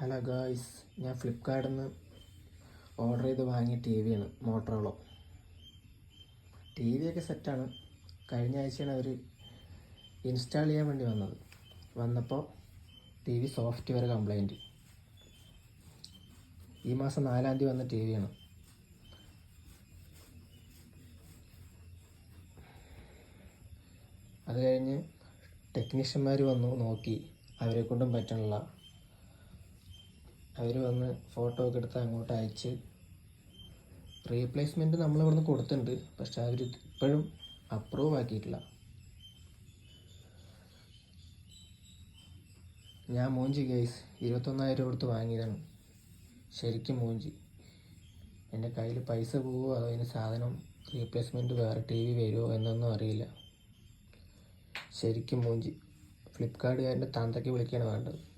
Hello guys ഞാൻ ഫ്ലിപ്കാർട്ടിൽ നിന്ന് ഓർഡർ ചെയ്ത് വാങ്ങിയ ടി വിയാണ് മോട്ടറോളോ. ടി വി ഒക്കെ സെറ്റാണ്. കഴിഞ്ഞ ആഴ്ചയാണ് അവർ ഇൻസ്റ്റാൾ ചെയ്യാൻ വേണ്ടി വന്നത്. വന്നപ്പോൾ ടി വി സോഫ്റ്റ്വെയർ കംപ്ലൈന്റ്. ഈ മാസം നാലാം തീയതി വന്ന ടി വിയാണ് അത് കഴിഞ്ഞ് ടെക്നീഷ്യന്മാർ വന്നു നോക്കി. അവരെ കൊണ്ടും പറ്റണില്ല അവർ വന്ന് ഫോട്ടോ ഒക്കെ എടുത്ത് അങ്ങോട്ട് അയച്ച്. റീപ്ലേസ്മെന്റ് നമ്മൾ ഇവിടുന്ന് കൊടുത്തിട്ടുണ്ട്. പക്ഷെ അവർ ഇപ്പോഴും അപ്രൂവ് ആക്കിയിട്ടില്ല. ഞാൻ മോഞ്ചി ഗൈസ് ഇരുപത്തൊന്നായിരം കൊടുത്ത് വാങ്ങിയതാണ്. ശരിക്കും മോഞ്ചി. എന്റെ കയ്യിൽ പൈസ പോവുമോ അതോ അതിന് സാധനം റീപ്ലേസ്മെന്റ് വേറെ ടി വി വരുമോ എന്നൊന്നും അറിയില്ല. ശരിക്കും മൂഞ്ചി. ഫ്ലിപ്കാർട്ടുകാരന്റെ തന്തയ്ക്ക് വിളിക്കുകയാണ് വേണ്ടത്.